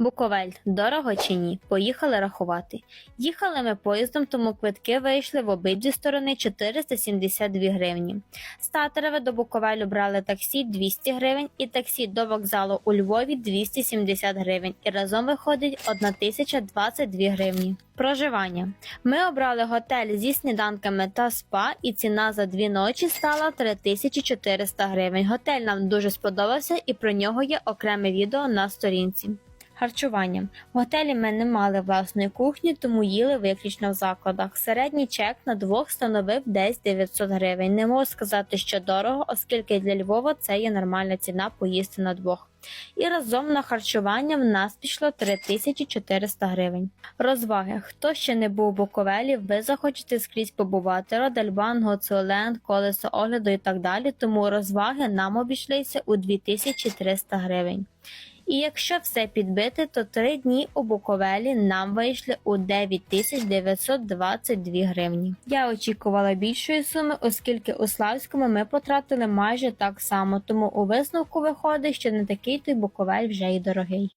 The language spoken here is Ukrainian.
Буковель, дорого чи ні? Поїхали рахувати. Їхали ми поїздом, тому квитки вийшли в обидві сторони 472 гривні. З Татарева до Буковелю брали таксі 200 гривень і таксі до вокзалу у Львові 270 гривень. І разом виходить 1022 гривні. Проживання. Ми обрали готель зі сніданками та спа, і ціна за дві ночі стала 3400 гривень. Готель нам дуже сподобався, і про нього є окреме відео на сторінці. Харчування. В готелі ми не мали власної кухні, тому їли виключно в закладах. Середній чек на двох становив десь 900 гривень. Не можу сказати, що дорого, оскільки для Львова це є нормальна ціна поїсти на двох. І разом на харчування в нас пішло 3400 гривень. Розваги. Хто ще не був у Буковелі, ви захочете скрізь побувати Родельбан, Гоцуленд, колесо огляду і так далі, тому розваги нам обійшлися у 2300 гривень. І якщо все підбити, то три дні у Буковелі нам вийшли у 9922 гривні. Я очікувала більшої суми, оскільки у Славському ми потратили майже так само, тому у висновку виходить, що не такий той Буковель вже й дорогий.